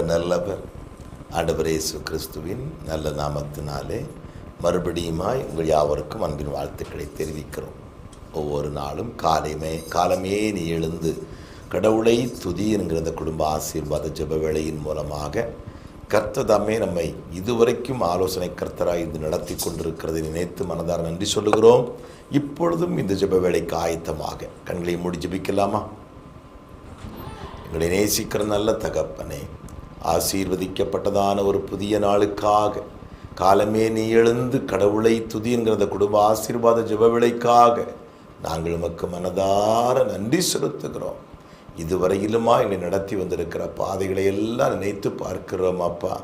கர்த்த நல்லவர். ஆண்டவர் இயேசு கிறிஸ்துவின் நல்ல நாமத்தினாலே மறுபடியுமாய் உங்கள் யாவருக்கும் அன்பின் வாழ்த்துக்களை தெரிவிக்கிறோம். ஒவ்வொரு நாளும் காலைமே காலமே நீ எழுந்து கடவுளை துதி என்கிற இந்த குடும்ப ஆசீர்வாத ஜப வேளையின் மூலமாக கர்த்ததாமே நம்மை இதுவரைக்கும் ஆலோசனை கர்த்தராக இது நடத்தி கொண்டிருக்கிறதை நினைத்து மனதார நன்றி சொல்லுகிறோம். இப்பொழுதும் இந்த ஜப வேலைக்கு ஆயத்தமாக கண்களை மூடி ஜபிக்கலாமா? எங்களை நேசிக்கிற நல்ல தகப்பனே ஆசீர்வதிக்கப்பட்டதான ஒரு புதிய நாளுக்காக. காலமே நீ எழுந்து கடவுளை துதிங்கிறத குடும்ப ஆசீர்வாத ஜெபவிளைக்காக நாங்கள் உமக்கு மனதார நன்றி செலுத்துகிறோம். இதுவரையிலுமா எங்களை நடத்தி வந்திருக்கிற பாதைகளை எல்லாம் நினைத்து பார்க்கிறோம் அப்பா.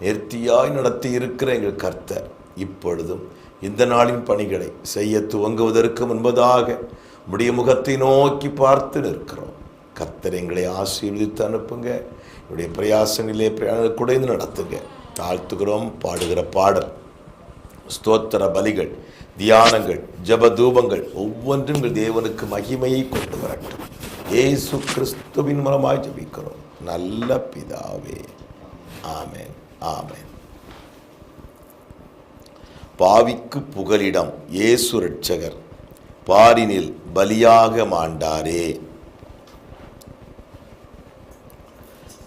நேர்த்தியாய் நடத்தி இருக்கிற எங்கள் கர்த்தர் இப்பொழுதும் இந்த நாளின் பணிகளை செய்ய துவங்குவதற்கு முன்பதாக முடிய முகத்தை நோக்கி பார்த்து நிற்கிறோம். கர்த்தர் எங்களை ஆசீர்வதித்து அனுப்புங்க. என்னுடைய பிரயாசங்களிலே குடைந்து நடத்துங்க. தாழ்த்துகிறோம் பாடுகிற பாடல். ஸ்தோத்திர பலிகள் தியானங்கள் ஜப தூபங்கள் ஒவ்வொன்றும் எங்கள் தேவனுக்கு மகிமையை கொண்டு வரட்டும். ஏசு கிறிஸ்துவின் மூலமாய் ஜபிக்கிறோம். நல்ல பிதாவே. ஆமேன். ஆமேன். பாவிக்கு புகலிடம் ஏசு ரட்சகர் பாரினில் பலியாக மாண்டாரே.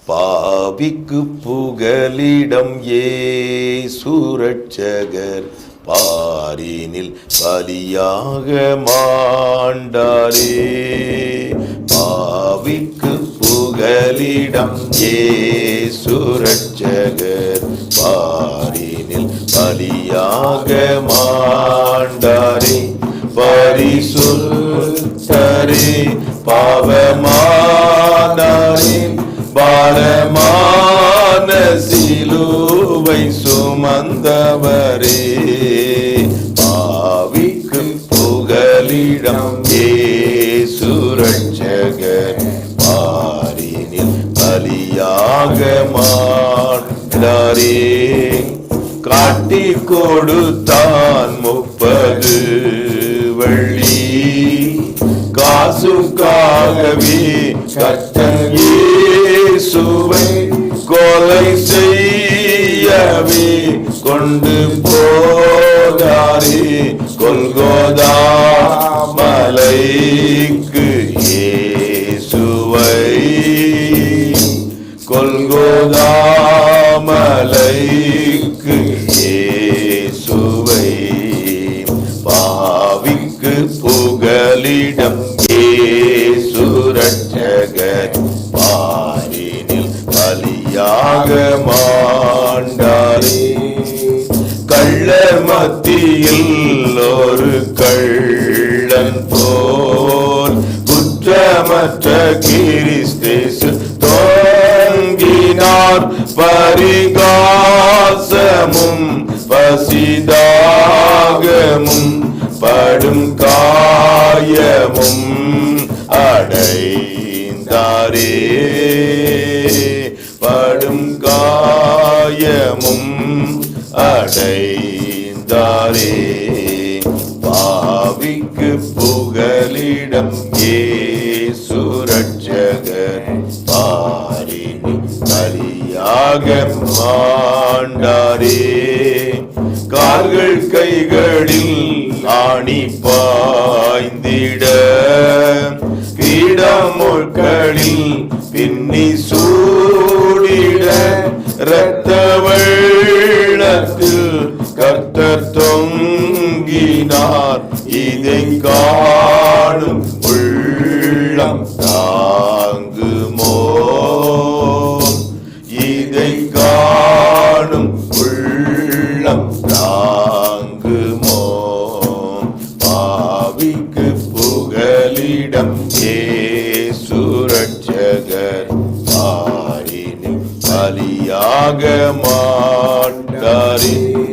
பாவிக்கு புகலிடம் ஏ சுரட்சகர் பாரினில் பலியாக மாண்டாரே. பாவிக்கு புகலிடம் ஏ சுரட்சகர் பாரினில் பலியாக மாண்டாரே. பரிசுத்தரே பாவமா மரணமான சிலுவை சுமந்தவரே பாவிக்கு புகலிடம் சுரட்சகர் பாரினில் பலியாக மாட்டாரே. காட்டி கொடுத்தான் முப்பது வள்ளி காசுக்காகவே கர்த்தன் இயேசுவை கொலை செய்யவே கொண்டு போதாரே கொல்கோதா மலைக்கு இயேசுவை. கொல்கோதா மலைக்கு இயேசுவை. பாவிக்கு புகலிடம் பலியாக மாண்டாரே கள்ளர் மத்தியில் ஒரு கள்ளன் போல் குற்றமற்ற கிறிஸ்தேசு தோங்கினார் பரிகாசமும் பசிதாகமும் படும் காயமும் அடைந்தாரே. அடைந்தாரே பாவிக்கு புகலிடம் ஏ ரட்சகர் பாரினி பலியாக மாண்டாரே. கால்கள் கைகளில் ஆணி பாய்ந்திட பீடமுட்களில் பின்னி சூடிட இரத்த கர்த்தர் தொங்கினார். இதை காணும் உள்ளம் தாங்குமோ இதை காணும் உள்ளம் தாங்குமோ பாவிக்கு புகலிடம் ஏ சுரட்சகர் பாரினி பலியாக மாட்டாரின்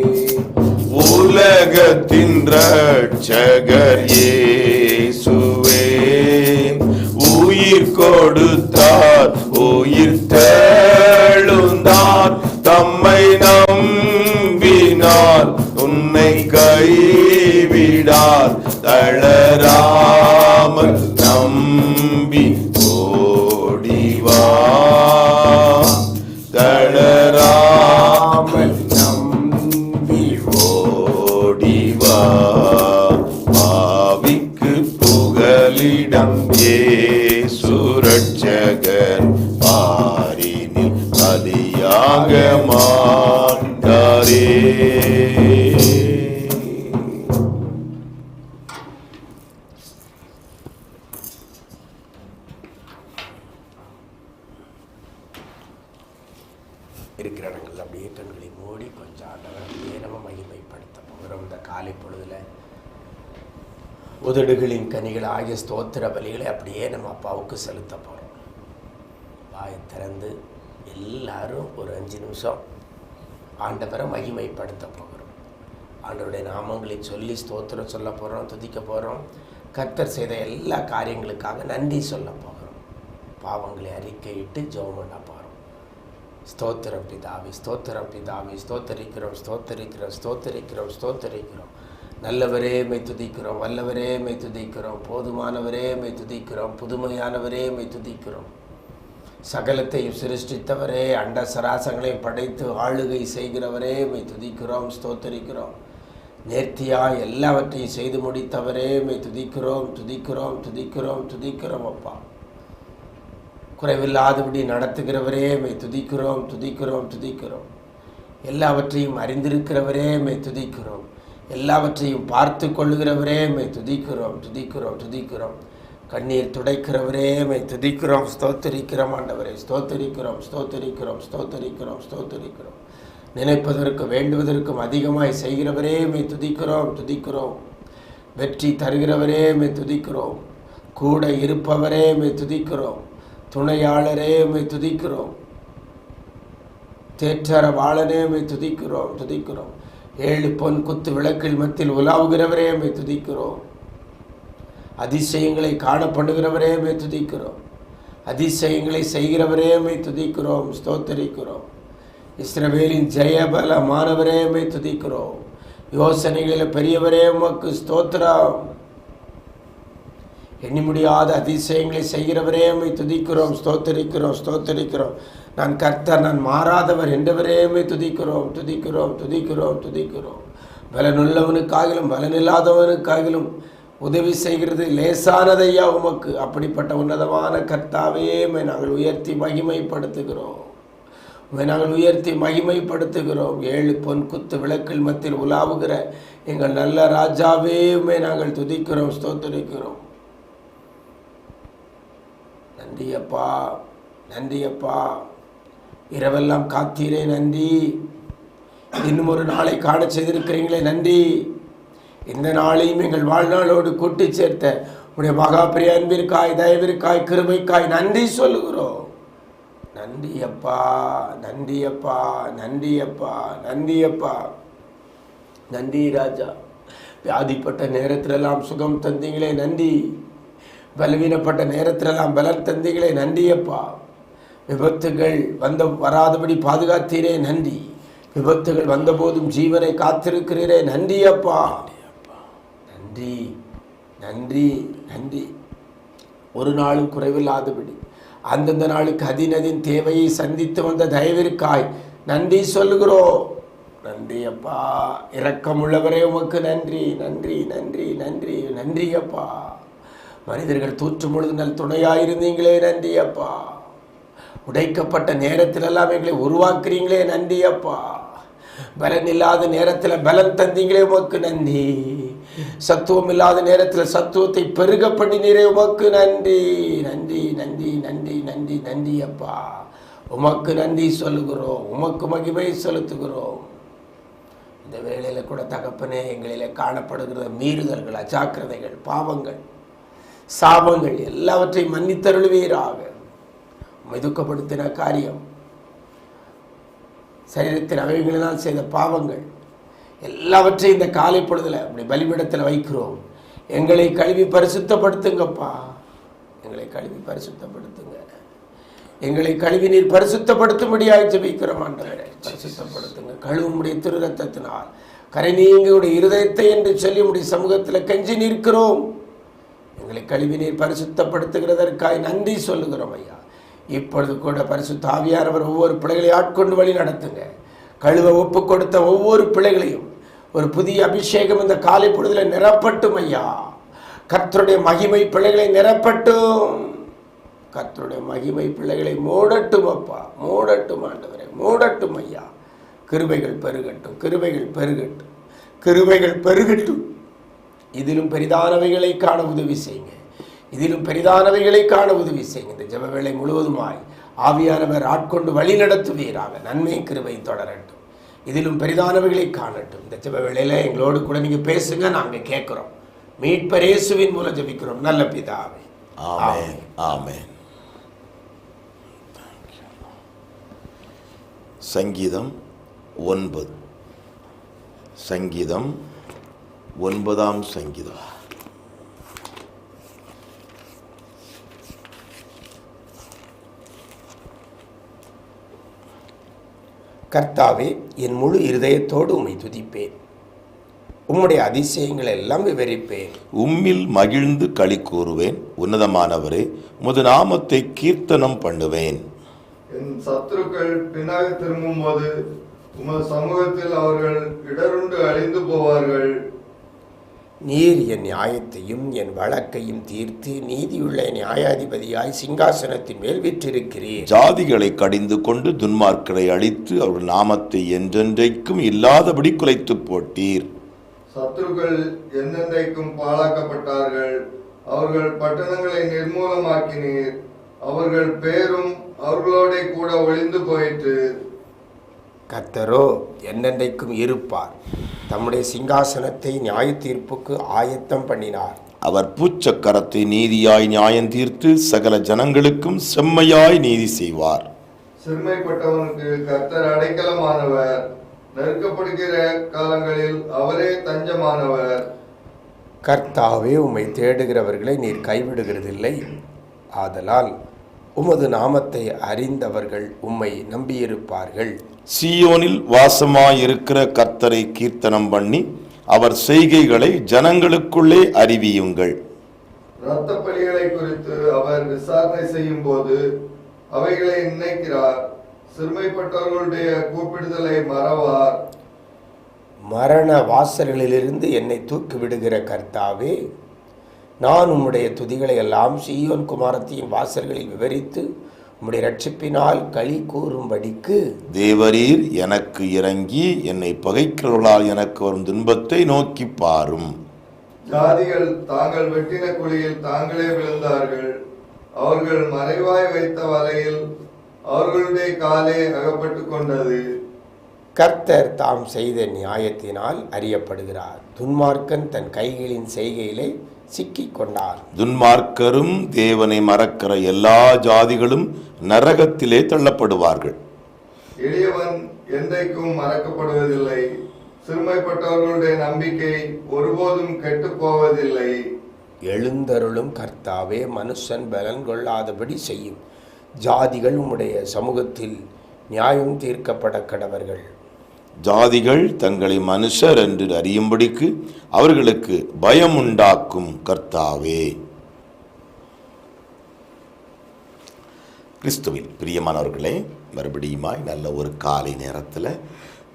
உலகத்தின் ரட்சகர் இயேசுவே உயிர் கொடுத்தார் உயிர் தேழுந்தார் தம்மை நம்பினார் உன்னை கைவிடார் தளராமல் உதடுகளின் கனிகள் ஆகிய ஸ்தோத்திர பலிகளை அப்படியே நம்ம அப்பாவுக்கு செலுத்த போகிறோம் வாயை திறந்து எல்லாரும் ஒரு அஞ்சு நிமிஷம் ஆண்டவரை மகிமைப்படுத்த போகிறோம். ஆண்டவருடைய நாமங்களை சொல்லி ஸ்தோத்திரம் சொல்ல போகிறோம் துதிக்க போகிறோம் கர்த்தர் செய்த எல்லா காரியங்களுக்காக நன்றி சொல்ல போகிறோம். பாவங்களை அறிக்கையிட்டு ஜெபம் பண்ண போகிறோம் ஸ்தோத்திரம் பிதாவி ஸ்தோத்திரம் பிதாவி ஸ்தோத்தரிக்கிறோம் ஸ்தோத்தரிக்கிறோம் ஸ்தோத்தரிக்கிறோம் ஸ்தோத்தரிக்கிறோம். நல்லவரே மெய் துதிக்கிறோம் வல்லவரே மெய் துதிக்கிறோம் போதுமானவரே மெய் துதிக்கிறோம் புதுமையானவரே மெய் துதிக்கிறோம். சகலத்தையும் சிருஷ்டித்தவரே அண்ட சராசங்களையும் படைத்து ஆளுகை செய்கிறவரே மெய் துதிக்கிறோம் ஸ்தோத்தரிக்கிறோம். நேர்த்தியா எல்லாவற்றையும் செய்து முடித்தவரே மெய் துதிக்கிறோம் துதிக்கிறோம் துதிக்கிறோம் துதிக்கிறோம் அப்பா. குறைவில்லாதபடி நடத்துகிறவரே மெய் துதிக்கிறோம் துதிக்கிறோம் துதிக்கிறோம். எல்லாவற்றையும் அறிந்திருக்கிறவரே மெய் துதிக்கிறோம். எல்லாவற்றையும் பார்த்து கொள்ளுகிறவரே மை துதிக்கிறோம் துதிக்கிறோம் துதிக்கிறோம். கண்ணீர் துடைக்கிறவரே மை துதிக்கிறோம். ஸ்தோத்தரிக்கிறோம் ஆண்டவரை. ஸ்தோத்தரிக்கிறோம் ஸ்தோத்தரிக்கிறோம் ஸ்தோத்தரிக்கிறோம் ஸ்தோத்தரிக்கிறோம். நினைப்பதற்கும் வேண்டுவதற்கும் அதிகமாய் செய்கிறவரே மை துதிக்கிறோம் துதிக்கிறோம். வெற்றி தருகிறவரே மை துதிக்கிறோம். கூட இருப்பவரே மை துதிக்கிறோம். துணையாளரே மை துதிக்கிறோம். தேற்றரவாளனே மை துதிக்கிறோம் துதிக்கிறோம். ஏழு பொன் குத்து விளக்கில் மத்தியில் உலாவுகிறவரே அமை துதிக்கிறோம். அதிசயங்களை காணப்படுகிறவரே அமை துதிக்கிறோம். அதிசயங்களை செய்கிறவரே அமை துதிக்கிறோம். ஸ்தோத்தரிக்கிறோம். இஸ்ரவேலின் ஜெயபல மாணவரே மெய் துதிக்கிறோம். யோசனைகளில் பெரியவரே உமக்கு ஸ்தோத்திரம். எண்ணி முடியாத அதிசயங்களை செய்கிறவரே உம்மை துதிக்கிறோம் ஸ்தோத்தரிக்கிறோம் ஸ்தோத்தரிக்கிறோம். நான் கர்த்தர் நான் மாறாதவர் என்றவரே உம்மை துதிக்கிறோம் துதிக்கிறோம் துதிக்கிறோம் துதிக்கிறோம். பலனுள்ளவனுக்காகிலும் பலனில்லாதவனுக்காகிலும் உதவி செய்கிறது லேசானதையா உமக்கு. அப்படிப்பட்ட உன்னதமான கர்த்தாவே நாங்கள் உயர்த்தி மகிமைப்படுத்துகிறோம். உம்மை நாங்கள் உயர்த்தி மகிமைப்படுத்துகிறோம். ஏழு பொன் குத்து விளக்கில் மத்தியில் உலாவுகிற எங்கள் நல்ல ராஜாவே நாங்கள் துதிக்கிறோம் ஸ்தோத்தரிக்கிறோம். நன்றி அப்பா நன்றி அப்பா இரவெல்லாம் காத்தீரே நன்றி. இன்னும் ஒரு நாளை காண செய்திருக்கிறீங்களே நன்றி. இந்த நாளையும் எங்கள் வாழ்நாளோடு கூட்டி சேர்த்த உடைய மகாபிரிய அன்பிற்காய் தயவிற்காய் கிருமைக்காய் நன்றி சொல்லுகிறோம். நன்றி அப்பா நன்றி அப்பா நன்றி அப்பா நன்றி அப்பா நன்றி ராஜா. வியாதிப்பட்ட நேரத்திலெல்லாம் சுகம் தந்தீங்களே நன்றி. பலவீனப்பட்ட நேரத்திலெல்லாம் பலர் தந்தைகளை நன்றியப்பா. விபத்துகள் வந்த வராதபடி பாதுகாத்தீரே நன்றி. விபத்துகள் வந்தபோதும் ஜீவனை காத்திருக்கிறீரே நன்றியப்பா. நன்றி நன்றி நன்றி. ஒரு நாளும் குறைவில்லாதபடி அந்தந்த நாளுக்கு அதினதின் தேவையை சந்தித்து வந்த தயவிற்காய் நன்றி சொல்லுகிறோம். நன்றி அப்பா இரக்கமுள்ளவரே உமக்கு நன்றி நன்றி நன்றி நன்றி நன்றி அப்பா மனிதர்கள் தூற்றும் பொழுது நல் துணையாயிருந்தீங்களே நன்றி அப்பா உடைக்கப்பட்ட நேரத்திலெல்லாம் எங்களை உருவாக்குறீங்களே நன்றி அப்பா பலன் இல்லாத நேரத்தில் பலன் தந்தீங்களே உமக்கு நன்றி. சத்துவம் இல்லாத நேரத்தில் சத்துவத்தை பெருக பண்ணினீரே உமக்கு நன்றி. நன்றி நன்றி நன்றி நன்றி நன்றி அப்பா உமக்கு நன்றி சொல்லுகிறோம் உமக்கு மகிமை செலுத்துகிறோம். இந்த வேளையில் கூட தகப்பனே எங்களிலே காணப்படுகிற மீறுதல்கள் அஜாக்கிரதைகள் பாவங்கள் சாபங்கள் எல்லாவற்றையும் மன்னித்தருள்வீராக. மெதுக்கப்படுத்தின காரியம். சரீரத்தின் அவயங்களினால் செய்த பாவங்கள். எல்லாவற்றையும் இந்த காலை பொழுதுல அப்படி பலிபிடத்தில் வைக்கிறோம். எங்களை கழுவி பரிசுத்தப்படுத்துங்கப்பா. எங்களை கழுவி பரிசுத்தப்படுத்துங்க. எங்களை கழுவி நீர் பரிசுத்தப்படுத்தும்படியாக ஜபிக்கிறோம் ஆண்டவரே. பரிசுத்தப்படுத்துங்க. கழுவுமுடைய திரு ரத்தத்தினால் கரை நீங்களுடைய இருதயத்தை என்று சொல்லி உடைய சமூகத்தில் கெஞ்சி நிற்கிறோம். எங்களை கழிவு நீர் பரிசுத்தப்படுத்துகிறதற்காய் நன்றி சொல்லுகிறோம் ஐயா. இப்பொழுது கூட பரிசுத்த ஆவியானவர் ஒவ்வொரு பிள்ளைகளை ஆட்கொண்டு வழி நடத்துங்க. கழுவ ஒப்பு கொடுத்த ஒவ்வொரு பிள்ளைகளையும் ஒரு புதிய அபிஷேகம் இந்த காலை பொழுதில் நிரப்பட்டும் ஐயா. கர்த்தருடைய மகிமை பிள்ளைகளை நிரப்பட்டும். கர்த்தருடைய மகிமை பிள்ளைகளை மூடட்டும் அப்பா. மூடட்டும் ஆண்டவரே மூடட்டும் ஐயா. கிருபைகள் பெருகட்டும் கிருபைகள் பெருகட்டும். கிருபைகள் பெருகட்டும். இதிலும் பெரிதானவைகளை காண உதவி செய்யுங்க. இதிலும் பெரிதானவைகளை காண உதவி செய்யுங்க. இந்த ஜெப முழுவதுமாய் ஆவியானவர் ஆட்கொண்டு வழி நடத்துவீராக. நன்மை கிருபை தொடரட்டும். இதிலும் பெரிதானவைகளை காணட்டும். இந்த ஜெப வேளையில் எங்களோடு கூட நீங்கள் பேசுங்க நாங்கள் கேட்குறோம். மீட்பர் இயேசுவின் மூலம் ஜெபிக்கிறோம். நல்ல பிதாவே. ஆமென். ஆமென். சங்கீதம் ஒன்பது. சங்கீதம் ஒன்பதாம் சங்கீதம். கர்த்தாவே என் முழு இருதயத்தோடு உம்மை துதிப்பேன். உம்முடைய அதிசயங்களை எல்லாம் விவரிப்பேன். உம்மில் மகிழ்ந்து களி கூறுவேன். உன்னதமானவரே உமது நாமத்தை கீர்த்தனம் பண்ணுவேன். என் சத்துருக்கள் பின்னாக திரும்பும்போது உமது சமூகத்தில் அவர்கள் இடருண்டு அழிந்து போவார்கள். நீர் என் நியாயத்தையும் என் வழக்கையும் தீர்த்து நீதியுள்ள நியாயாதிபதியாய் சிங்காசனத்தின் மேல் விற்றிருக்கிறீர் ஜாதிகளை கடிந்து கொண்டு துன்மார்க்கரை அழித்து அவர்கள் நாமத்தை என்றென்றைக்கும் இல்லாதபடி குலைத்து போட்டீர். சத்துருக்கள் என்னென்றைக்கும் பாழாக்கப்பட்டார்கள். அவர்கள் பட்டணங்களை நிர்மூலமாக்கினீர். அவர்கள் பேரும் அவர்களோட கூட ஒளிந்து போயிற்று. கர்த்தரோ என்னென்றைக்கும் இருப்பார். தம்முடைய சிங்காசனத்தை நியாய தீர்ப்புக்கு ஆயத்தம் பண்ணினார். அவர் பூச்சக்கரத்தை நீதியாய் நியாயம் தீர்த்து சகல ஜனங்களுக்கும் செம்மையாய் நீதி செய்வார். சிறுமைப்பட்டவனுக்கு கர்த்தர் அடைக்கலமானவர். நெருக்கப்படுகிற காலங்களில் அவரே தஞ்சமானவர். கர்த்தாவே உம்மை தேடுகிறவர்களை நீர் கைவிடுகிறதில்லை. ஆதலால் உமது நாமத்தை அறிந்தவர்கள் உம்மை நம்பியிருப்பார்கள். சீயோனில் வாசமாயிருக்கிற கர்த்தரை கீர்த்தனம் பண்ணி அவர் செய்கைகளை ஜனங்களுக்குள்ளே அறிவியுங்கள். இரத்த பலிகளை குறித்து அவர் விசாரணை செய்யும் போது அவைகளை நினைக்கிறார். சிறுமைப்பட்டவர்களுடைய கூப்பிடுதலை மறவார். மரண வாசல்களிலிருந்து என்னை தூக்கி விடுகிற கர்த்தாவே நான் உம்முடைய துதிகளை எல்லாம் சீயோன் குமாரத்தின் வாசல்களில் விவரித்து உம்முடைய ரட்சிப்பினால் களி கூறும்படிக்கு தேவரீர் எனக்கு இறங்கி என்னை பகைக்கிறவர்களால் எனக்கு வரும் துன்பத்தை நோக்கி பாரும். ஜாதிகள் தாங்கள் வெட்டின குழியில் தாங்களே விழுந்தார்கள். அவர்கள் மறைவாய் வைத்த வலையில் அவர்களுடைய காலே அகப்பட்டு கொண்டது. கர்த்தர் தாம் செய்த நியாயத்தினால் அறியப்படுகிறார். துன்மார்க்கன் தன் கைகளின் செய்கையிலே சிக்கிக் கொண்டான் துன்மார்க்கரும் தேவனை மறக்கிற எல்லா ஜாதிகளும் நரகத்திலே தள்ளப்படுவார்கள். எளியவன் என்றைக்கும் மறக்கப்படுவதில்லை. சிறுமைப்பட்டவர்களுடைய நம்பிக்கை ஒருபோதும் கெட்டுப் போவதில்லை. எழுந்தருளும் கர்த்தாவே மனுஷன் பலன் கொள்ளாதபடி செய்யும். ஜாதிகள் உம்முடைய சமூகத்தில் நியாயம் தீர்க்கப்பட கடவர்கள். ஜாதிகள் தங்களை மனுஷர் என்று அறியும்படிக்கு அவர்களுக்கு பயம் உண்டாக்கும் கர்த்தாவே. கிறிஸ்துவில் பிரியமானவர்களே மறுபடியுமாய் நல்ல ஒரு காலை நேரத்தில்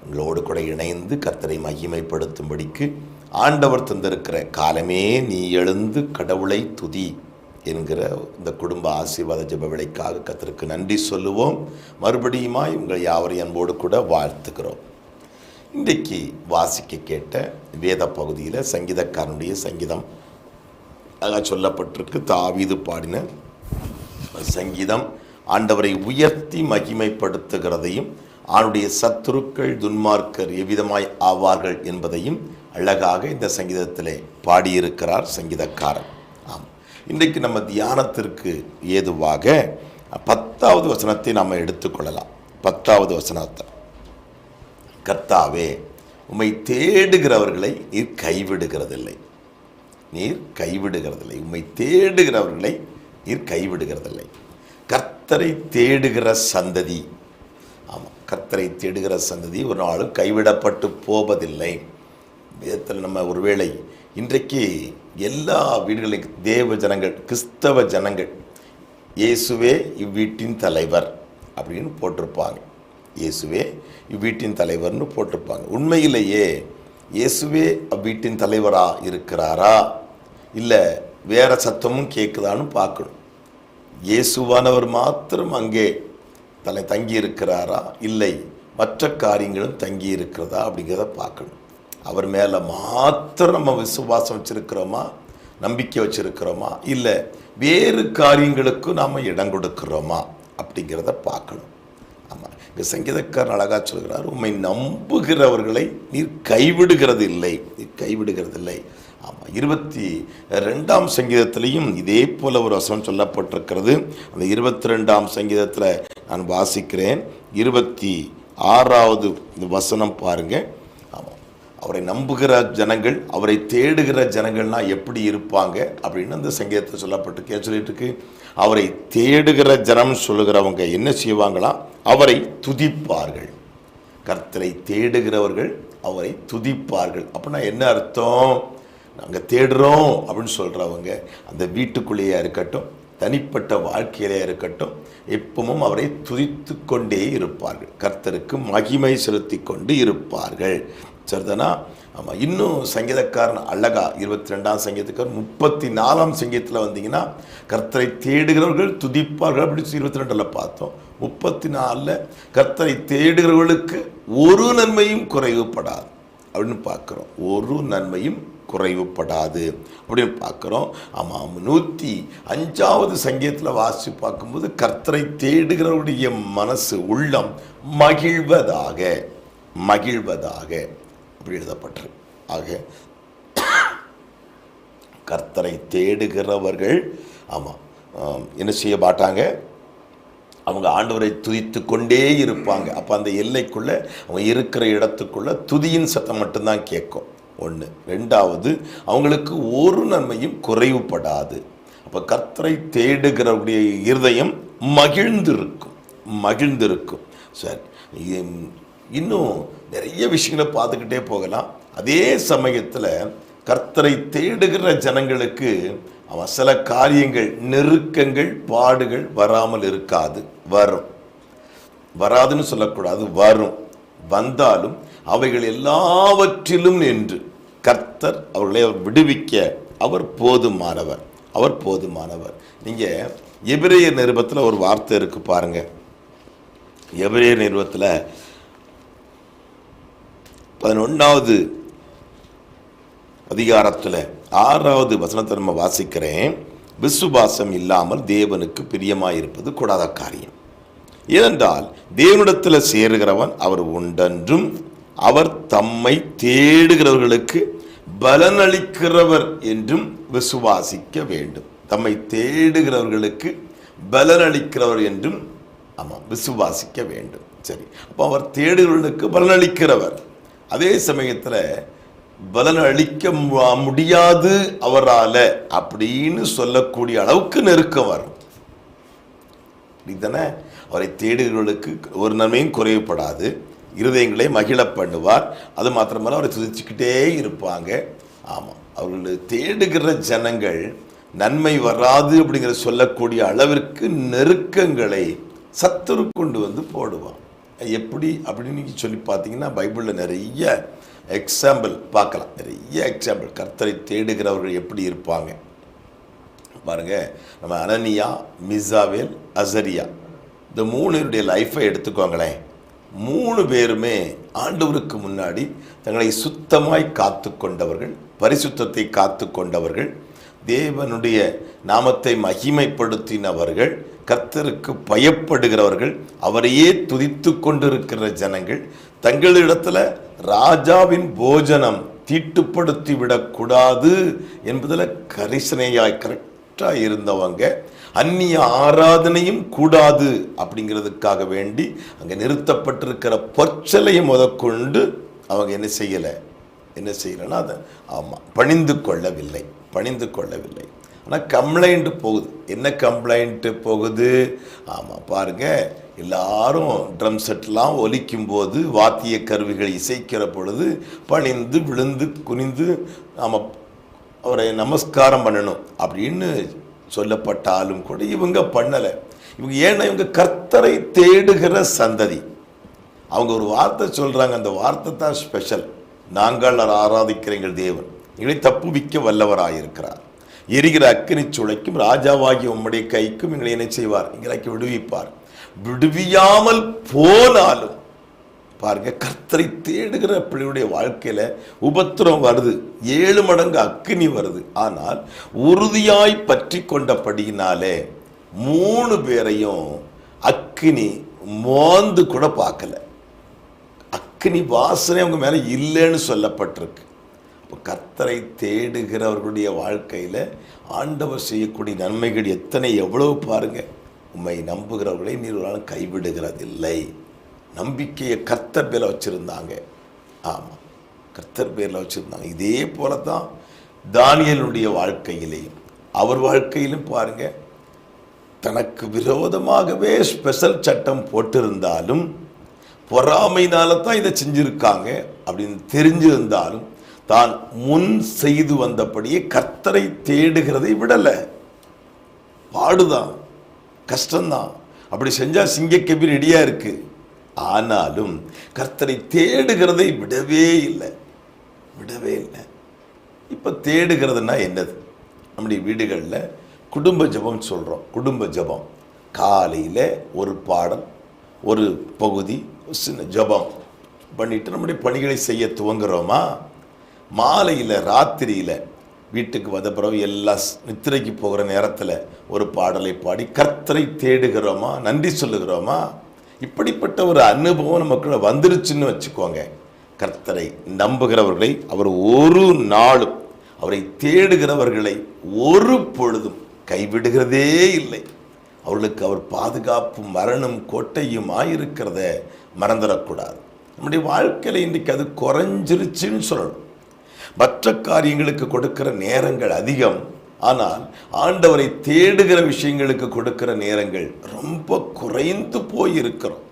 உங்களோடு கூட இணைந்து கர்த்தரை மகிமைப்படுத்தும்படிக்கு ஆண்டவர் தந்திருக்கிற காலமே நீ எழுந்து கடவுளை துதி என்கிற இந்த குடும்ப ஆசீர்வாத ஜெப விளைக்காக கர்த்தருக்கு நன்றி சொல்லுவோம். மறுபடியுமாய் உங்கள் யாவரையும் அன்போடு கூட வாழ்த்துக்கிறோம். இன்றைக்கு வாசிக்க கேட்ட வேத பகுதியில் சங்கீதக்காரனுடைய சங்கீதம் அதாக சொல்லப்பட்டிருக்கு. தாவீது பாடின சங்கீதம் ஆண்டவரை உயர்த்தி மகிமைப்படுத்துகிறதையும் அவனுடைய சத்துருக்கள் துன்மார்க்கர் எவ்விதமாய் ஆவார்கள் என்பதையும் அழகாக இந்த சங்கீதத்திலே பாடியிருக்கிறார் சங்கீதக்காரன். ஆம். இன்றைக்கு நம்ம தியானத்திற்கு ஏதுவாக பத்தாவது வசனத்தை நம்ம எடுத்துக்கொள்ளலாம் பத்தாவது வசனத்தை. கர்த்தாவே உம்மை தேடுகிறவர்களை நீர் கைவிடுகிறதில்லை. நீர் கைவிடுகிறதில்லை. உம்மை தேடுகிறவர்களை நீர் கைவிடுகிறதில்லை. கர்த்தரை தேடுகிற சந்ததி. ஆமாம் கர்த்தரை தேடுகிற சந்ததி ஒரு நாளும் கைவிடப்பட்டு போவதில்லை. வேதத்தில் நம்ம ஒருவேளை இன்றைக்கு எல்லா வீடுகளிலும் தேவ ஜனங்கள் கிறிஸ்தவ ஜனங்கள் இயேசுவே இவ்வீட்டின் தலைவர் அப்படின்னு போட்டிருப்பாங்க. இயேசுவே இவ்வீட்டின் தலைவர்னு போட்டிருப்பாங்க. உண்மையிலேயே இயேசுவே அவ்வீட்டின் தலைவராக இருக்கிறாரா? இல்லை வேற சத்தமும் கேட்குதான்னு பார்க்கணும். இயேசுவானவர் மாத்திரம் அங்கே தலை தங்கி இருக்கிறாரா இல்லை. மற்ற காரியங்களும் தங்கி இருக்கிறதா அப்படிங்கிறத பார்க்கணும். அவர் மேலே மாத்திரம் நம்ம விசுவாசம் வச்சுருக்கிறோமா? நம்பிக்கை வச்சுருக்கிறோமா? இல்லை வேறு காரியங்களுக்கும் நாம் இடம் கொடுக்குறோமா? அப்படிங்கிறத பார்க்கணும். இங்கே சங்கீதக்காரன் அழகா சொல்கிறார் உம்மை நம்புகிறவர்களை நீர் கைவிடுகிறது இல்லை நீர் கைவிடுகிறது இல்லை ஆமாம் இருபத்தி ரெண்டாம் சங்கீதத்திலையும் இதே போல ஒரு வசனம் சொல்லப்பட்டிருக்கிறது. அந்த இருபத்தி ரெண்டாம் சங்கீதத்தில் நான் வாசிக்கிறேன். இருபத்தி ஆறாவது இந்த வசனம் பாருங்க. ஆமாம் அவரை நம்புகிற ஜனங்கள் அவரை தேடுகிற ஜனங்கள்லாம் எப்படி இருப்பாங்க? அப்படின்னு அந்த சங்கீதத்தில் சொல்லப்பட்டு கே சொல்லிட்டு இருக்கு? அவரை தேடுகிற ஜனம் சொல்லுகிறவங்க என்ன செய்வாங்களா? அவரை துதிப்பார்கள். கர்த்தரை தேடுகிறவர்கள் அவரை துதிப்பார்கள். அப்படின்னா என்ன அர்த்தம்? நாங்கள் தேடுறோம் அப்படின்னு சொல்கிறவங்க அந்த வீட்டுக்குள்ளேயே இருக்கட்டும் தனிப்பட்ட வாழ்க்கையிலே இருக்கட்டும் எப்பவும் அவரை துதித்து கொண்டே இருப்பார்கள். கர்த்தருக்கு மகிமை செலுத்தி கொண்டு இருப்பார்கள். சரிதானா ஆமாம் இன்னும் சங்கீதக்காரன் அழகா இருபத்தி ரெண்டாம் சங்கீதக்காரன் முப்பத்தி நாலாம் சங்கீதத்தில் வந்தீங்கன்னா கர்த்தரை தேடுகிறவர்கள் துதிப்பார்கள். அப்படின்னு இருபத்தி ரெண்டில் பார்த்தோம். முப்பத்தி நாலில் கர்த்தரை தேடுகிறவர்களுக்கு ஒரு நன்மையும் குறைவுபடாது. அப்படின்னு பார்க்குறோம். ஒரு நன்மையும் குறைவுபடாது. அப்படின்னு பார்க்குறோம். ஆமாம் நூற்றி அஞ்சாவது சங்கீதத்தில் வாசி பார்க்கும்போது கர்த்தரை தேடுகிறவருடைய மனசு உள்ளம் மகிழ்வதாக மகிழ்வதாக. அப்படி எழுதப்பட்டிருக்கு ஆக கர்த்தரை தேடுகிறவர்கள் ஆமாம் என்ன செய்ய மாட்டாங்க? அவங்க ஆண்டவரை துதித்து கொண்டே இருப்பாங்க. அப்போ அந்த எல்லைக்குள்ளே அவங்க இருக்கிற இடத்துக்குள்ள துதியின் சத்தம் மட்டும்தான் கேட்கும். ஒன்று ரெண்டாவது அவங்களுக்கு ஒரு நன்மையும் குறைவுபடாது. அப்போ கர்த்தரை தேடுகிறவருடைய இருதயம் மகிழ்ந்திருக்கும். மகிழ்ந்திருக்கும். சரி. இன்னும் நிறைய விஷயங்களை பார்த்துக்கிட்டே போகலாம். அதே சமயத்தில் கர்த்தரை தேடுகிற ஜனங்களுக்கு அவன் சில காரியங்கள் நெருக்கங்கள் பாடுகள் வராமல் இருக்காது. வரும். வராதுன்னு சொல்லக்கூடாது வரும். வந்தாலும் அவைகள் எல்லாவற்றிலும் நின்று கர்த்தர் அவர்களை அவர் விடுவிக்க அவர் போதுமானவர் அவர் போதுமானவர். நீங்கள் எபிரேய நிருபத்தில் ஒரு வார்த்தை இருக்கு பாருங்க. எபிரேய நிருபத்தில் பதினொன்றாவது அதிகாரத்தில் ஆறாவது வசனத்தை நம்ம வாசிக்கிறேன். விசுவாசம் இல்லாமல் தேவனுக்கு பிரியமாயிருப்பது கூடாத காரியம். ஏனென்றால் தேவனிடத்தில் சேருகிறவன் அவர் உண்டென்றும் அவர் தம்மை தேடுகிறவர்களுக்கு பலனளிக்கிறவர் என்றும் விசுவாசிக்க வேண்டும். தம்மை தேடுகிறவர்களுக்கு பலனளிக்கிறவர் என்றும் ஆமாம் விசுவாசிக்க வேண்டும். சரி அப்போ அவர் தேடுகிறவர்களுக்கு பலனளிக்கிறவர். அதே சமயத்தில் பலன் அளிக்க மு- முடியாது அவரால் அப்படின்னு சொல்லக்கூடிய அளவுக்கு நெருக்கம் வரும். இதுதானே அவரை தேடுகிறவர்களுக்கு ஒரு நன்மையும் குறைவுபடாது. இருதயங்களை மகிழ பண்ணுவார். அது மாத்திரமல்ல அவரை துதிச்சுக்கிட்டே இருப்பாங்க. ஆமாம் அவர்கள் தேடுகிற ஜனங்கள் நன்மை வராது அப்படிங்கிற சொல்லக்கூடிய அளவிற்கு நெருக்கங்களை சத்துரு கொண்டு வந்து போடுவான். எப்படி அப்படின்னு சொல்லி பார்த்தீங்கன்னா பைபிளில் நிறைய எக்ஸாம்பிள் பார்க்கலாம். நிறைய எக்ஸாம்பிள் கர்த்தரை தேடுகிறவர்கள் எப்படி இருப்பாங்க? பாருங்கள் நம்ம அனனியா மிசாவேல் அசரியா. இந்த மூணுடைய லைஃப்பை எடுத்துக்கோங்களேன். மூணு பேருமே ஆண்டவருக்கு முன்னாடி தங்களை சுத்தமாய் காத்து கொண்டவர்கள் பரிசுத்தத்தை காத்து கொண்டவர்கள் தேவனுடைய நாமத்தை மகிமைப்படுத்தினவர்கள் கர்த்தருக்கு பயப்படுகிறவர்கள் அவரையே துதித்து கொண்டிருக்கிற ஜனங்கள் தங்களிடத்துல ராஜாவின் போஜனம் தீட்டுப்படுத்தி விடக்கூடாது என்பதில் கரிசனையாய் கரெக்டாக இருந்தவங்க அந்நிய ஆராதனையும் கூடாது அப்படிங்கிறதுக்காக வேண்டி அங்கே நிறுத்தப்பட்டிருக்கிற பொற்சலையை முதற்கொண்டு அவங்க என்ன செய்யலை? என்ன செய்யலைன்னா அதை ஆமாம் பணிந்து கொள்ளவில்லை. பணிந்து கொள்ளவில்லை. ஆனால் கம்ப்ளைண்ட்டு போகுது. என்ன கம்ப்ளைண்ட்டு போகுது? ஆமாம் பாருங்கள் எல்லாரும் ட்ரம் செட்லாம் ஒலிக்கும் போது வாத்திய கருவிகள் இசைக்கிற பொழுது பணிந்து விழுந்து குனிந்து நாம் அவரை நமஸ்காரம் பண்ணணும் அப்படின்னு சொல்லப்பட்டாலும் கூட இவங்க பண்ணலை. இவங்க ஏன்னா இவங்க கர்த்தரை தேடுகிற சந்ததி. அவங்க ஒரு வார்த்தை சொல்கிறாங்க அந்த வார்த்தை தான் ஸ்பெஷல் நாங்கள் ஆராதிக்கிற எங்கள் தேவன். எங்களை தப்புவிக்க வல்லவராயிருக்கிறார். எரிகிற அக்கினி சுளைக்கும் ராஜாவாகிய உம்முடைய கைக்கும் எங்களை என்ன செய்வார். எங்களுக்கு விடுவிப்பார். விடுவியாமல் போனாலும் பாருங்க கர்த்தரை தேடுகிற பிள்ளையுடைய வாழ்க்கையில உபத்திரம் வருது. ஏழு மடங்கு அக்கினி வருது. ஆனால் உறுதியாய் பற்றி கொண்டபடியினாலே மூணு பேரையும் அக்கினி மோந்து கூட பார்க்கல. அக்னி வாசனை அவங்க மேலே இல்லைன்னு சொல்லப்பட்டிருக்கு. இப்போ கத்தரை தேடுகிறவர்களுடைய வாழ்க்கையில் ஆண்டவர் செய்யக்கூடிய நன்மைகள் எத்தனை எவ்வளவு பாருங்கள் உண்மை நம்புகிறவர்களை நீர் ஒரு கைவிடுகிறதில்லை. நம்பிக்கையை கர்த்தர் பேரில் வச்சுருந்தாங்க. ஆமாம் கர்த்தர் பேரில் வச்சுருந்தாங்க. இதே போல தான் தானியலுடைய வாழ்க்கையிலையும். அவர் வாழ்க்கையிலும் பாருங்கள் தனக்கு விரோதமாகவே ஸ்பெஷல் சட்டம் போட்டிருந்தாலும் பொறாமைனால தான் இதை செஞ்சுருக்காங்க அப்படின்னு தெரிஞ்சிருந்தாலும் தான் முன் செய்து வந்தபடியே கர்த்தரை தேடுகிறதை விடலை. பாடுதான் கஷ்டம்தான். அப்படி செஞ்சால் சிங்கக்கபி ரெடியாக இருக்கு. ஆனாலும் கர்த்தரை தேடுகிறதை விடவே இல்லை. விடவே இல்லை. இப்போ தேடுகிறதுனா என்னது? நம்முடைய வீடுகளில் குடும்ப ஜபம் சொல்கிறோம் குடும்ப ஜெபம். காலையில் ஒரு பாடல் ஒரு பகுதி ஒரு சின்ன ஜெபம். பண்ணிட்டு நம்முடைய பணிகளை செய்ய துவங்குறோமா? மாலையில் ராத்திரியில் வீட்டுக்கு வந்த பிறகு எல்லாம் நித்திரைக்கு போகிற நேரத்தில் ஒரு பாடலை பாடி கர்த்தரை தேடுகிறோமா நன்றி சொல்லுகிறோமா? இப்படிப்பட்ட ஒரு அனுபவம் நமக்குள்ள வந்துருச்சுன்னு வச்சுக்கோங்க. கர்த்தரை நம்புகிறவர்களை அவர் ஒரு நாளும் அவரை தேடுகிறவர்களை ஒரு பொழுதும் கைவிடுகிறதே இல்லை. அவர்களுக்கு அவர் பாதுகாப்பு மரணம் கோட்டையும் ஆயிருக்கிறத மறந்துடக்கூடாது. நம்முடைய வாழ்க்கையில் இன்றைக்கு அது குறைஞ்சிருச்சுன்னு சொல்லணும். மற்ற காரியங்களுக்கு கொடுக்கிற நேரங்கள் அதிகம். ஆனால் ஆண்டவரை தேடுகிற விஷயங்களுக்கு கொடுக்கிற நேரங்கள் ரொம்ப குறைந்து போயிருக்கிறோம்.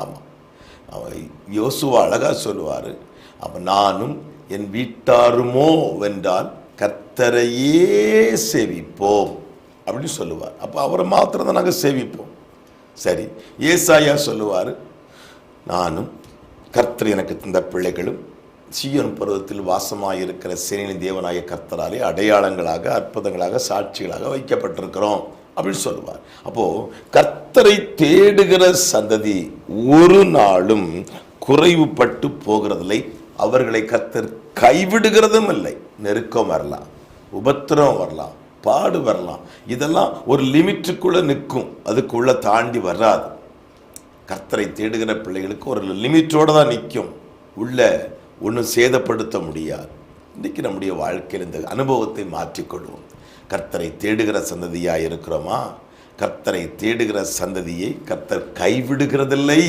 ஆமாம் அவன் யோசுவா அழகாக சொல்லுவார் அப்போ நானும் என் வீட்டாருமோ வென்றால் கர்த்தரையே சேவிப்போம். அப்படின்னு சொல்லுவார். அப்போ அவரை மாத்திரம் தான் நாங்கள் சேவிப்போம். சரி ஏசாயா சொல்லுவார் நானும் கர்த்தர் எனக்கு தந்த பிள்ளைகளும் சீயன் பருவத்தில் வாசமாயிருக்கிற சேனி தேவனாய கர்த்தராலே அடையாளங்களாக அற்புதங்களாக சாட்சிகளாக வைக்கப்பட்டிருக்கிறோம் அப்படின்னு சொல்லுவார். அப்போ கர்த்தரை தேடுகிற சந்ததி ஒரு நாளும் குறைவுபட்டு போகிறதில்லை. அவர்களை கர்த்தர் கைவிடுகிறதும் இல்லை. நெருக்கம் வரலாம் உபத்திரம் வரலாம் பாடு வரலாம். இதெல்லாம் ஒரு லிமிட்டுக்குள்ளே நிற்கும். அதுக்குள்ளே தாண்டி வராது. கர்த்தரை தேடுகிற பிள்ளைகளுக்கு ஒரு லிமிட்டோடு தான் நிற்கும். உள்ள ஒன்றும் சேதப்படுத்த முடியாது. இன்றைக்கி நம்முடைய வாழ்க்கையில் இந்த அனுபவத்தை மாற்றிக்கொள்வோம். கர்த்தரை தேடுகிற சந்ததியாக இருக்கிறோமா? கர்த்தரை தேடுகிற சந்ததியை கர்த்தர் கைவிடுகிறதில்லை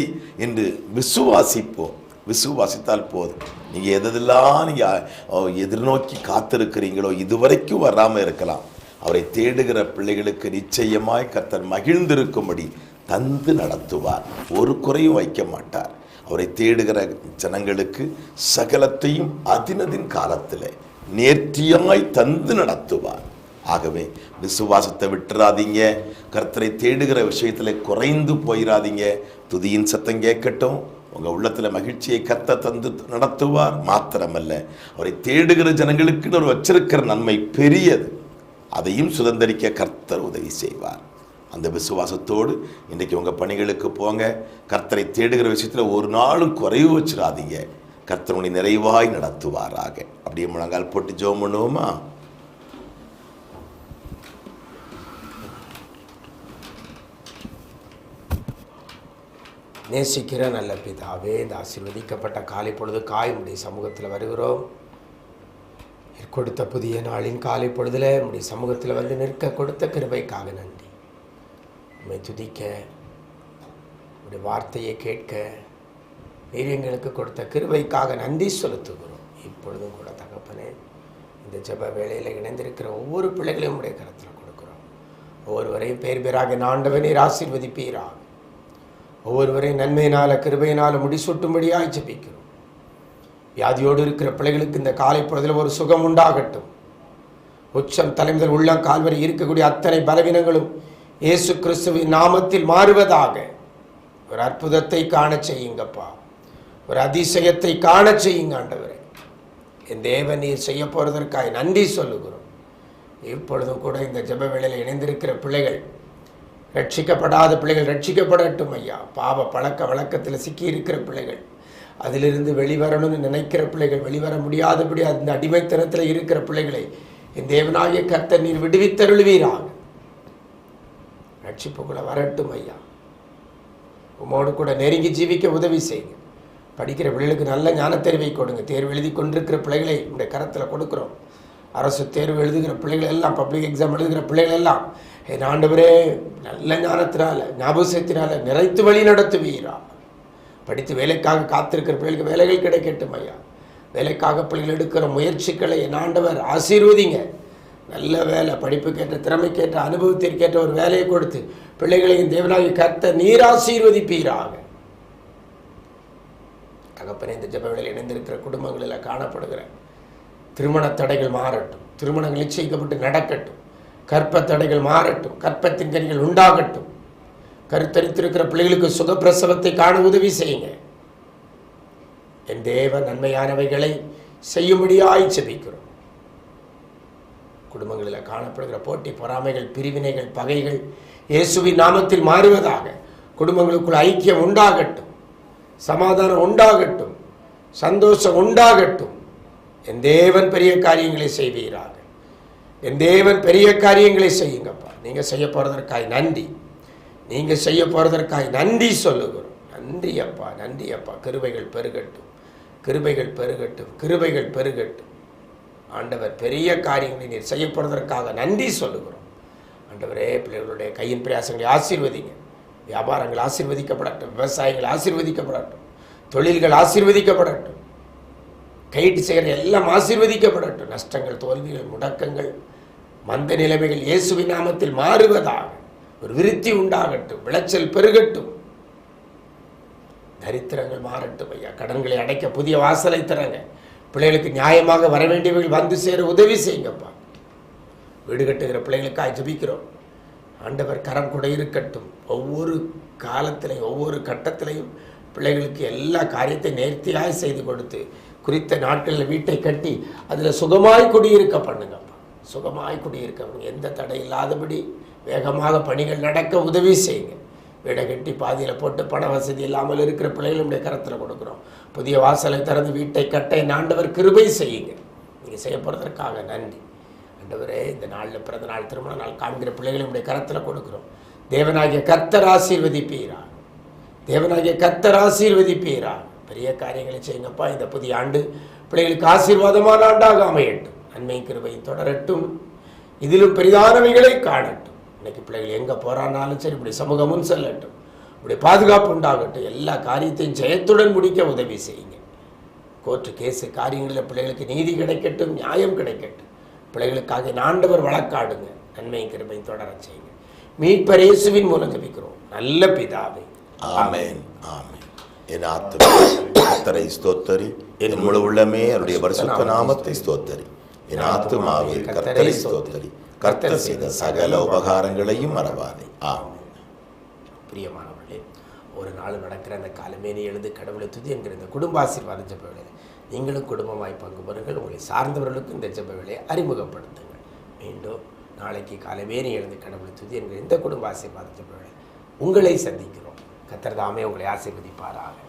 என்று விசுவாசிப்போம். விசுவாசித்தால் போதும். நீங்கள் எதெல்லாம் நீங்கள் எதிர்நோக்கி காத்திருக்கிறீங்களோ இதுவரைக்கும் வராமல் இருக்கலாம். அவரை தேடுகிற பிள்ளைகளுக்கு நிச்சயமாய் கர்த்தர் மகிழ்ந்திருக்கும்படி தந்து நடத்துவார். ஒரு குறையும் வைக்க மாட்டார். அவரை தேடுகிற ஜனங்களுக்கு சகலத்தையும் அதினதின் காலத்தில் நேர்த்தியாய் தந்து நடத்துவார். ஆகவே விசுவாசத்தை விட்டுறாதீங்க. கர்த்தரை தேடுகிற விஷயத்தில் குறைந்து போயிடாதீங்க துதியின் சத்தம் கேட்கட்டும். உங்கள் உள்ளத்தில் மகிழ்ச்சியை கத்த தந்து நடத்துவார். மாத்திரமல்ல அவரை தேடுகிற ஜனங்களுக்குன்னு ஒரு வச்சிருக்கிற நன்மை பெரியது. அதையும் சுதந்திரிக்க கர்த்தர் உதவி செய்வார். அந்த விசுவாசத்தோடு இன்றைக்கி உங்கள் பணிகளுக்கு போங்க. கர்த்தரை தேடுகிற விஷயத்தில் ஒரு நாளும் குறைவு வச்சிடாதீங்க கர்த்தர் நிறைவாய் நடத்துவாராக. அப்படியே முழங்கால் போட்டு ஜோம் பண்ணுவோமா? நேசிக்கிற நல்ல பிதாவே இந்த ஆசீர்வதிக்கப்பட்ட காலை பொழுது காயமுடைய சமூகத்தில் வருகிறோம். கொடுத்த புதிய நாளின் காலை பொழுதில் உடைய சமூகத்தில் வந்து நிற்க கொடுத்த கிருபைக்காக நன்றி. உண்மை துதிக்க உடைய வார்த்தையை கேட்க நீர் எங்களுக்கு கொடுத்த கிருவைக்காக நன்றி செலுத்துகிறோம். இப்பொழுதும் கூட தகப்பனே இந்த ஜப வேலையில் இணைந்திருக்கிற ஒவ்வொரு பிள்ளைகளையும் உடைய கருத்தில் கொடுக்குறோம். ஒவ்வொருவரையும் பேர் பேராக ஆண்டவன் நீர் ஆசீர்வதிப்பீராக. ஒவ்வொருவரையும் நன்மையினால கிருபையினால முடிசூட்டும்படியாக ஜெபிக்கிறோம். வியாதியோடு இருக்கிற பிள்ளைகளுக்கு இந்த காலை பொழுதில் ஒரு சுகம் உண்டாகட்டும். உச்சம் தலைமுதல் உள்ளம் கால்வரை இருக்கக்கூடிய அத்தனை பலவீனங்களும் இயேசு கிறிஸ்துவின் நாமத்தில் மாறுவதாக. ஒரு அற்புதத்தை காணச் செய்யுங்கப்பா. ஒரு அதிசயத்தை காணச் செய்யுங்க ஆண்டவரே. என் தேவன் நீர் செய்ய போகிறதற்காக நன்றி சொல்லுகிறோம். இப்பொழுதும் கூட இந்த ஜப வேளையில் இணைந்திருக்கிற பிள்ளைகள் ரட்சிக்கப்படாத பிள்ளைகள் ரட்சிக்கப்படட்டும் ஐயா. பாவ பழக்க வழக்கத்தில் சிக்கி இருக்கிற பிள்ளைகள் அதிலிருந்து வெளிவரணும்னு நினைக்கிற பிள்ளைகள் வெளிவர முடியாதபடி அந்த அடிமைத்தனத்தில் இருக்கிற பிள்ளைகளை என் தேவனாகிய கர்த்தர் நீர் விடுவித்தருள்வீராக. ரட்சிப்புக்குள்ள வரட்டும் ஐயா. உமோடு கூட நெருங்கி ஜீவிக்க உதவி செய்யுங்க. படிக்கிற பிள்ளைகளுக்கு நல்ல ஞானத்தேர்வை கொடுங்க. தேர்வு எழுதி கொண்டிருக்கிற பிள்ளைகளை உங்களுடைய கரத்தில் கொடுக்குறோம். அரசு தேர்வு எழுதுகிற பிள்ளைகள் எல்லாம் பப்ளிக் எக்ஸாம் எழுதுகிற பிள்ளைகள் எல்லாம் என் ஆண்டவரே நல்ல ஞானத்தினால ஞாபகத்தினால நிறைத்து வழி நடத்துவீரா. படித்து வேலைக்காக காத்திருக்கிற பிள்ளைகளுக்கு வேலைகள் கிடைக்கட்டும் ஐயா. வேலைக்காக பிள்ளைகள் எடுக்கிற முயற்சிகளை என் ஆண்டவர் ஆசீர்வதிங்க. நல்ல வேலை படிப்புக்கேற்ற திறமைக்கேற்ற அனுபவத்திற்கேற்ற ஒரு வேலையை கொடுத்து பிள்ளைகளையும் தேவனாகி கத்த நீராசீர்வதிப்பீராக தகப்பனே இந்த ஜெபவேளையில் இணைந்திருக்கிற குடும்பங்களில் காணப்படுகிற திருமண தடைகள் மாறட்டும். திருமணங்கள் நிச்சயிக்கப்பட்டு நடக்கட்டும். கற்ப தடைகள் மாறட்டும். கற்பத்தின் கனிகள் உண்டாகட்டும். கருத்தரித்திருக்கிற பிள்ளைகளுக்கு சுகப்பிரசவத்தை காண உதவி செய்யுங்க. என் தேவ நன்மையானவைகளை செய்யும்படியாய் செபிக்கிறோம் குடும்பங்களில் காணப்படுகிற போட்டி பொறாமைகள் பிரிவினைகள் பகைகள் இயேசுவின் நாமத்தில் மாறுவதாக குடும்பங்களுக்குள் ஐக்கியம் உண்டாகட்டும் சமாதானம் உண்டாகட்டும் சந்தோஷம் உண்டாகட்டும். என் தேவன் பெரிய காரியங்களை செய்வீராக. என் தேவன் பெரிய காரியங்களை செய்யுங்கப்பா. நீங்கள் செய்ய போகிறதற்காய் நன்றி. நீங்கள் செய்ய போகிறதற்காய் நன்றி சொல்லுகிறோம். நன்றி அப்பா நன்றி அப்பா கிருபைகள் பெருகட்டும். கிருபைகள் பெருகட்டும். கிருபைகள் பெருகட்டும். ஆண்டவர் பெரிய காரியங்களை நீர் செய்யப்படுவதற்காக நன்றி சொல்லுகிறோம். ஆண்டவரே பிள்ளைகளுடைய கையின் பிரயாசங்களை ஆசீர்வதிங்க. வியாபாரங்கள் ஆசீர்வதிக்கப்படட்டும். விவசாயங்கள் ஆசீர்வதிக்கப்படட்டும். தொழில்கள் ஆசீர்வதிக்கப்படட்டும். கைட்டு செய்கிற எல்லாம் ஆசீர்வதிக்கப்படட்டும். நஷ்டங்கள் தோல்விகள் முடக்கங்கள் மந்த நிலைமைகள் இயேசுவின் நாமத்தில் மாறுவதாக. ஒரு விருத்தி உண்டாகட்டும். விளைச்சல் பெருகட்டும். தரித்திரங்கள் மாறட்டும் ஐயா. கடன்களை அடைக்க புதிய வாசலை தரங்க பிள்ளைகளுக்கு நியாயமாக வர வேண்டியவர்கள் வந்து சேர உதவி செய்யுங்கப்பா. வீடு கட்டுகிற பிள்ளைகளுக்காக ஜபிக்கிறோம். ஆண்டவர் கரம் கூட இருக்கட்டும். ஒவ்வொரு காலத்திலையும் ஒவ்வொரு கட்டத்திலையும் பிள்ளைகளுக்கு எல்லா காரியத்தையும் நேர்த்தியாக செய்து கொடுத்து குறித்த நாட்களில் வீட்டை கட்டி அதில் சுகமாய் குடியிருக்க பண்ணுங்கப்பா. சுகமாய் குடியிருக்க எந்த தடை இல்லாதபடி வேகமாக பணிகள் நடக்க உதவி செய்யுங்க. வீடை கட்டி பாதியில் போட்டு பண வசதி இல்லாமல் இருக்கிற பிள்ளைகளுடைய கரத்தில் கொடுக்குறோம். புதிய வாசலை திறந்து வீட்டை கட்ட நாண்டவர் கிருபை செய்யுங்க. நீங்கள் செய்ய போகிறதற்காக நன்றி. ஆண்டவரே இந்த நாளில் பிறந்த நாள் திருமண நாள் காண்கிற பிள்ளைகளுடைய கரத்தில் கொடுக்குறோம். தேவனாகிய கர்த்தர் ஆசீர்வதிப்பீரா? தேவனாகிய கர்த்தர் ஆசீர்வதிப்பீரா? பெரிய காரியங்களை செய்யுங்கப்பா இந்த புதிய ஆண்டு பிள்ளைகளுக்கு ஆசீர்வாதமான ஆண்டாக அமையட்டும். நன்மை கிருபையும் தொடரட்டும். இதிலும் பெரிதானவைகளை காணட்டும். இன்னைக்கு பிள்ளைகள் எங்கே போறானாலும் சரி இப்படி சமூகமும் செல்லட்டும். இப்படி பாதுகாப்பு உண்டாகட்டும். எல்லா காரியத்தையும் ஜெயத்துடன் முடிக்க உதவி செய்யுங்க. கோர்ட்டு கேஸு காரியங்களில் பிள்ளைகளுக்கு நீதி கிடைக்கட்டும் நியாயம் கிடைக்கட்டும். பிள்ளைகளுக்காக ஆண்டவர் வழக்காடுங்க. நன்மையும் கிருபையும் தொடர செய்யுங்க. மீட்பர் இயேசுவின் மூலம் ஜெபிக்கிறோம். நல்ல பிதாவே. ஆமென். ஆமென். என் ஆத்துமா கர்த்தரை ஸ்தோத்தரி. என் முழு உள்ளமே அவருடைய பரிசுத்த நாமத்தை ஸ்தோத்தரி. என் ஆத்துமாவே கர்த்தரை ஸ்தோத்தரி. கர்த்தர் செய்த சகல உபகாரங்களையும் மறவாதே. ஆமென். பிரியமானவர்களே ஒரு நாள் நடக்கிற அந்த காலமேனி எழுந்து கடவுளை துதி என்கிற இந்த குடும்ப ஆசீர்வாத ஜெப வேலையில் நீங்களும் குடும்பமாய் பங்கு பெறுங்கள் உங்களை சார்ந்தவர்களுக்கும் இந்த ஜெப வேலையை அறிமுகப்படுத்துங்கள். மீண்டும் நாளைக்கு காலமேனி எழுந்து கடவுளை துதி என்கிற இந்த குடும்ப ஆசீர்வாத ஜெப வேலை உங்களை சந்திக்கிறோம். கத்தர் தாமே உங்களை ஆசீர்வதிப்பாராக.